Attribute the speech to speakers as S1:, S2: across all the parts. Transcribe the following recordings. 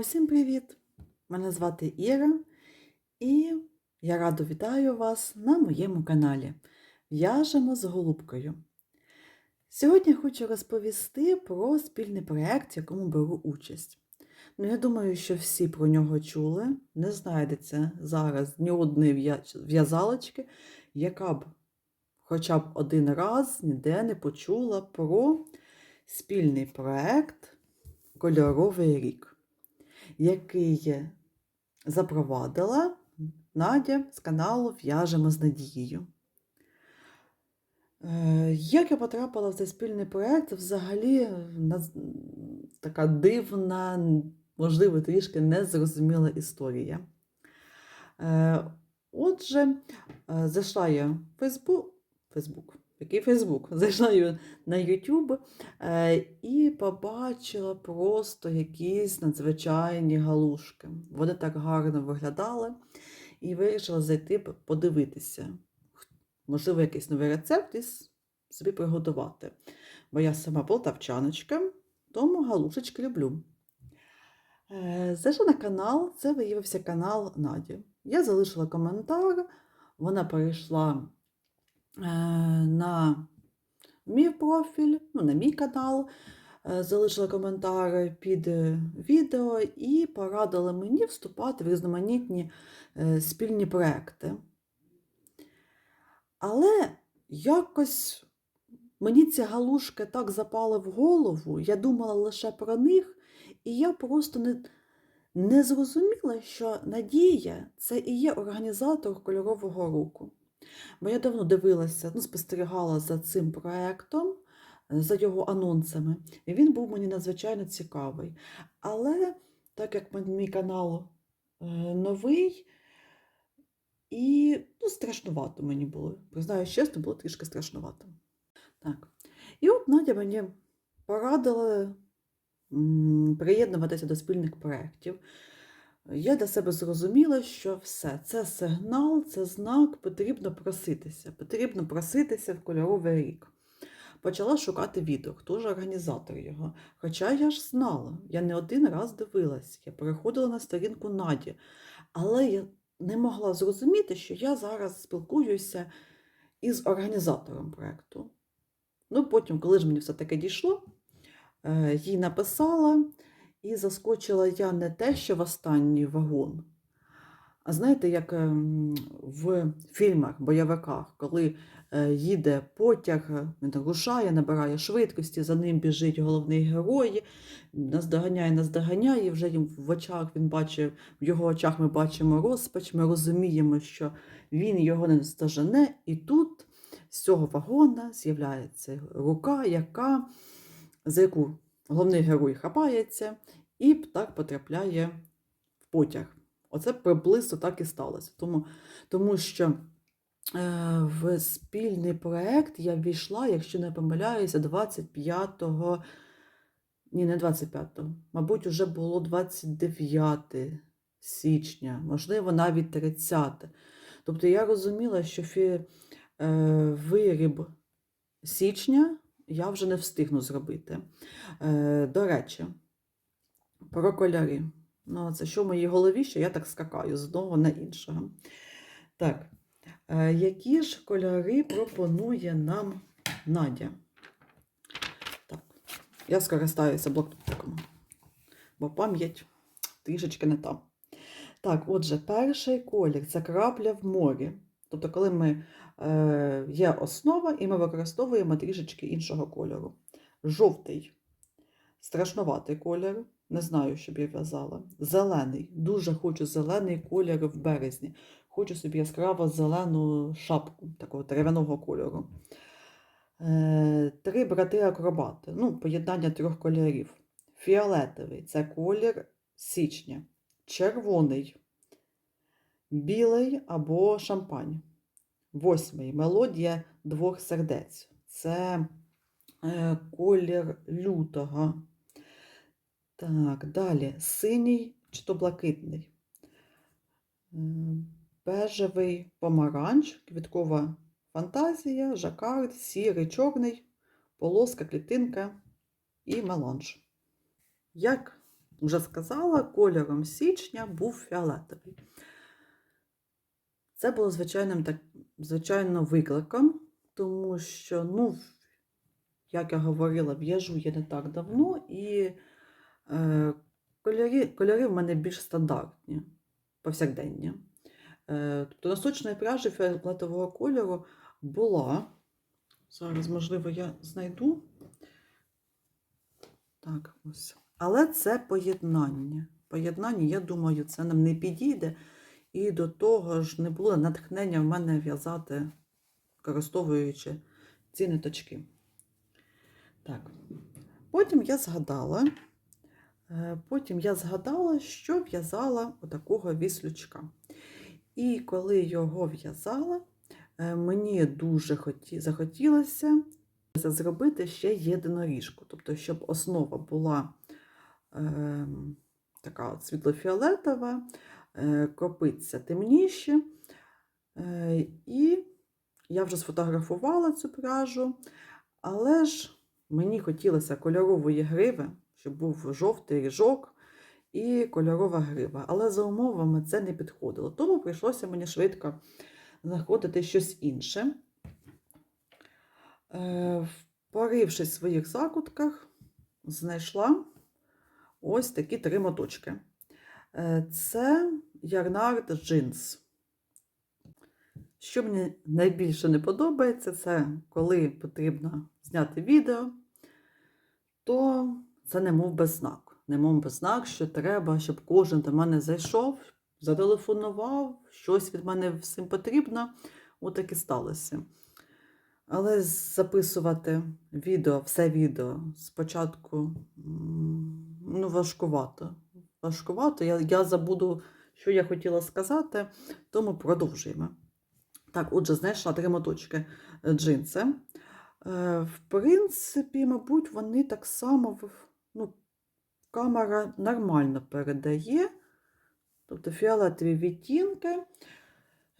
S1: Усім привіт! Мене звати Іра, і я радо вітаю вас на моєму каналі В'яжемо з голубкою. Сьогодні хочу розповісти про спільний проєкт, в якому беру участь. Ну, я думаю, що всі про нього чули. Не знайдеться зараз ні одної в'язалочки, яка б хоча б один раз ніде не почула про спільний проєкт Кольоровий рік який запровадила Надя з каналу В'яжемо з Надією. Е, Як я потрапила в цей спільний проєкт, взагалі така дивна, можливо, трішки незрозуміла історія. Е, Отже, е, зайшла я в Фейсбук, Фейсбук, який Фейсбук? Зайшла на YouTube е, і побачила просто якісь надзвичайні галушки. Вони так гарно виглядали, і вирішила зайти подивитися. Можливо, якийсь новий рецепт і собі приготувати. Бо я сама полтавчаночка, тому галушечки люблю. Е, Зайшла на канал, це виявився канал Наді. Я залишила коментар, вона перейшла на мій профіль, ну, на мій канал, е, залишила коментар під е, відео і порадила мені вступати в різноманітні е, спільні проекти. Але якось мені ці галушки так запали в голову, я думала лише про них, і я просто не, не зрозуміла, що Надія це і є організатор кольорового року. Бо я давно дивилася, ну, спостерігала за цим проектом, е, за його анонсами, і він був мені надзвичайно цікавий. Але так як мій канал е, новий, і ну, страшнувато мені було. Признаю чесно, було трішки страшнувато. Так. І от Надя мені порадила приєднуватися до спільних проєктів. Я для себе зрозуміла, що все, це сигнал, це знак, потрібно проситися. Потрібно проситися в кольоровий рік. Почала шукати відео, хто ж організатор його. Хоча я ж знала, я не один раз дивилась, я переходила на сторінку Наді, але я не могла зрозуміти, що я зараз спілкуюся із організатором проєкту. Ну, потім, коли ж мені все таки дійшло, е, їй написала, і заскочила я не те, що в останній вагон. А знаєте, як ем, в фільмах, бойовиках, коли е, їде потяг, він рушає, набирає швидкості, за ним біжить головний герой, наздоганяє, наздоганяє, вже в очах він бачить, в його очах ми бачимо розпач, ми розуміємо, що він його не наздожене, і тут з цього вагона з'являється рука, яка, за яку головний герой хапається, і так потрапляє в потяг. Оце приблизно так і сталося. Тому, тому що е, в спільний проєкт я ввійшла, якщо не помиляюся, 25-го, ні, не 25-го, мабуть, вже було 29 січня, можливо, навіть 30. Тобто я розуміла, що фі, е, виріб січня я вже не встигну зробити. Е, до речі, про кольори. Ну, це що в моїй голові, що я так скакаю з одного на іншого. Так, е, які ж кольори пропонує нам Надя? Так, я скористаюся блокнотиком, бо пам'ять трішечки не та. Так, отже, перший колір це крапля в морі. Тобто, коли ми, є основа і ми використовуємо трішечки іншого кольору. Жовтий страшнуватий колір. Не знаю, щоб я в'язала. Зелений. Дуже хочу зелений колір в березні. Хочу собі яскраво зелену шапку такого дерев'яного кольору. Е, три брати-акробати. Ну, поєднання трьох кольорів. Фіолетовий це колір січня. Червоний, білий або шампань. Восьмий мелодія двох сердець. Це е, колір лютого. Так, далі синій чи то блакитний. М, Бежевий помаранч, квіткова фантазія, жакард, сірий, чорний, полоска, клітинка і меланж. Як вже сказала, кольором січня був фіолетовий. Це було звичайним так, звичайно викликом, тому що, ну, як я говорила, в'яжу я не так давно, і е, кольори, кольори в мене більш стандартні, повсякденні. Е, тобто носочної пряжі фіолетового кольору була. Зараз, можливо, я знайду. Так, ось. Але це поєднання. Поєднання, я думаю, це нам не підійде. І до того ж не було натхнення в мене в'язати, використовуючи ці ниточки. Так. Потім я згадала, е, потім я згадала, що в'язала отакого віслючка. І коли його в'язала, е, мені дуже хоті... захотілося зробити ще єдиноріжку. Тобто, щоб основа була е, така світлофіолетова, е, копиця темніші. Е, і я вже сфотографувала цю пряжу, але ж мені хотілося кольорової гриви, щоб був жовтий ріжок і кольорова грива. Але за умовами це не підходило. Тому прийшлося мені швидко знаходити щось інше. Е, Порившись в своїх закутках, знайшла ось такі три моточки. Це Ярнард джинс. Що мені найбільше не подобається, це коли потрібно зняти відео, то це немов без знак. Немов без знак, що треба, щоб кожен до мене зайшов, зателефонував, щось від мене всім потрібно. Отак і сталося. Але записувати відео, все відео спочатку ну, важкувато. Важкувато. Я, я забуду, що я хотіла сказати, тому продовжуємо. Так, отже, знайшла три моточки е, джинси. Е, В принципі, мабуть, вони так само ну, камера нормально передає. Тобто фіолетові відтінки.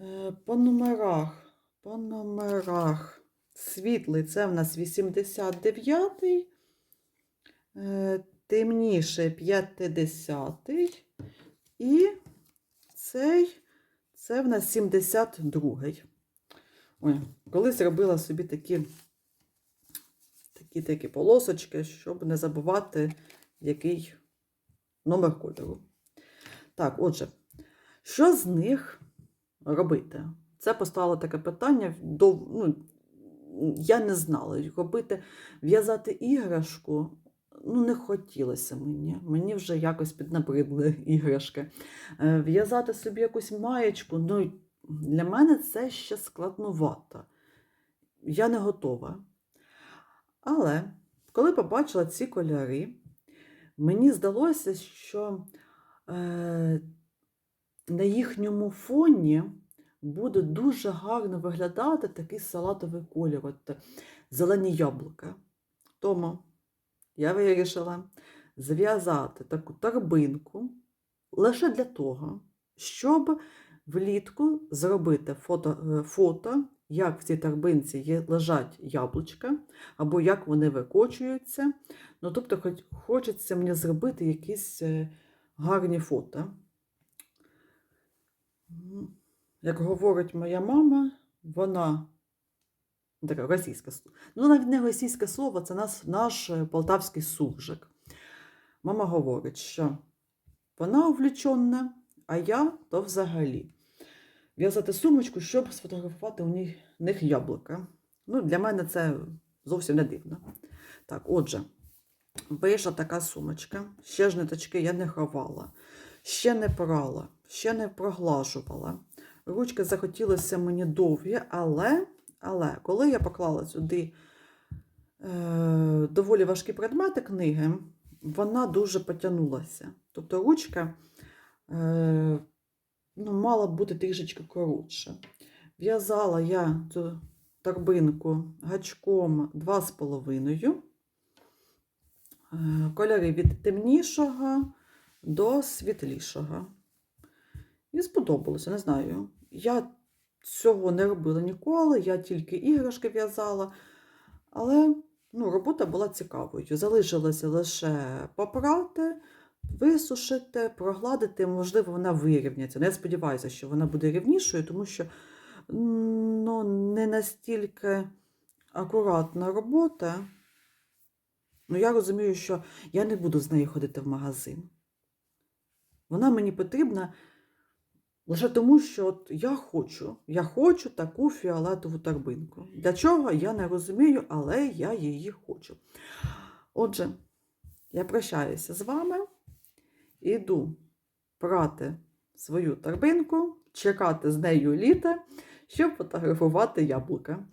S1: Е, По номерах, по номерах світлий це в нас 89-й, е, темніше 50-й, і цей це в нас 72-й. Ой, колись робила собі такі, такі, такі полосочки, щоб не забувати, який номер кольору. Так, отже, що з них робити? Це поставило таке питання. До, ну, я не знала, робити, в'язати іграшку. Ну, не хотілося мені. Мені вже якось піднабридли іграшки. Е, В'язати собі якусь маєчку, ну, для мене це ще складнувато. Я не готова. Але коли побачила ці кольори, мені здалося, що е, на їхньому фоні буде дуже гарно виглядати такий салатовий колір, от зелені яблука. Тому я вирішила зв'язати таку торбинку лише для того, щоб влітку зробити фото, е, фото як в цій торбинці лежать яблучка, або як вони викочуються. Ну, тобто, хоч, хочеться мені зробити якісь е, гарні фото. Як говорить моя мама, вона таке російське слово. Ну, навіть не російське слово, це наш, наш е, полтавський суржик. Мама говорить, що вона увлічена, а я то взагалі. В'язати сумочку, щоб сфотографувати у них, них яблука. Ну, для мене це зовсім не дивно. Так, отже, вийшла така сумочка. Ще ж ниточки я не ховала, ще не прала, ще не проглажувала. Ручки захотілося мені довгі, але, але коли я поклала сюди е, доволі важкі предмети книги, вона дуже потягнулася. Тобто ручка е, ну, мала бути трішечки коротше. В'язала я цю торбинку гачком 2,5. Е, Кольори від темнішого до світлішого. І сподобалося, не знаю. Я цього не робила ніколи, я тільки іграшки в'язала. Але ну, робота була цікавою. Залишилося лише попрати, висушите, прогладите, можливо, вона вирівняться. Ну, Я сподіваюся, що вона буде рівнішою, тому що ну, не настільки акуратна робота. Ну, я розумію, що я не буду з нею ходити в магазин. Вона мені потрібна лише тому, що от я хочу. Я хочу таку фіолетову торбинку. Для чого я не розумію, але я її хочу. Отже, я прощаюся з вами, іду прати свою торбинку, чекати з нею літа, щоб фотографувати яблука.